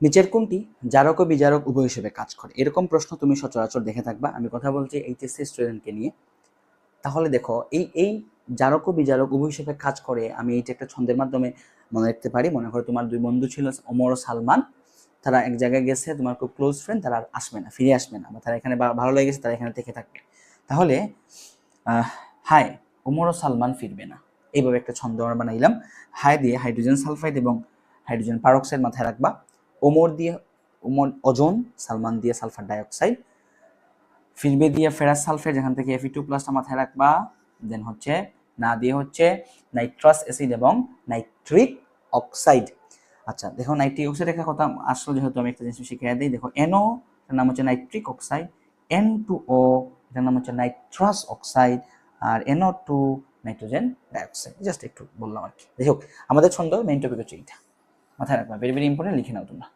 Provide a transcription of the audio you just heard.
নিচের কোনটি? জারক ও বিজারক উভয় হিসেবে কাজ করে। এরকম প্রশ্ন তুমি সচরাচর দেখে থাকবা। আমি কথা বলছি এইচএসসি স্টুডেন্টকে নিয়ে। তাহলে দেখো, এই এই জারক ও বিজারক উভয় হিসেবে কাজ করে, আমি এইটা একটা ছন্দের মাধ্যমে মনে রাখতে পারি। মনে করো তোমার দুই বন্ধু ছিল ওমর ও সালমান। তারা এক জায়গায় গেছে, তোমার খুব ক্লোজ ফ্রেন্ড তারা আর আসবে না, ফিরে আসবে না। বা তারা এখানে ভালো লেগেছে, তারা এখানে থেকে থাকবে। তাহলে হাই ওমর ও সালমান ফিরবে না। এইভাবে একটা ছন্দ আমরা বানাইলাম। হাই দিয়ে হাইড্রোজেন সালফাইড এবং হাইড্রোজেন পারক্সাইড মাথায় রাখবা। ওমর দিয়ে, ওমর ওজন সালমান দিয়ে সালফার ডাইঅক্সাইড, ফিরবে দিয়ে ফেরাস সালফেট যেখান থেকে এফি টু প্লাসটা মাথায় রাখবা দেন হচ্ছে, না দিয়ে হচ্ছে নাইট্রাস অ্যাসিড এবং নাইট্রিক অক্সাইড। আচ্ছা দেখো নাইট্রিক অক্সাইড একটা কথা, আসলে যেহেতু আমি একটা জিনিস শিখিয়ে দিই, দেখো এনও এটার নাম হচ্ছে nitric oxide N two O এটার নাম হচ্ছে নাইট্রাস অক্সাইড, আর NO two nitrogen dioxide, just একটু বললাম আর কি। হোক, আমাদের ছন্দ মেইন টপিক হচ্ছে এইটা। মাথায় রাখবা ভেরি ভেরি ইম্পর্টেন্ট লিখে নাও তোমরা।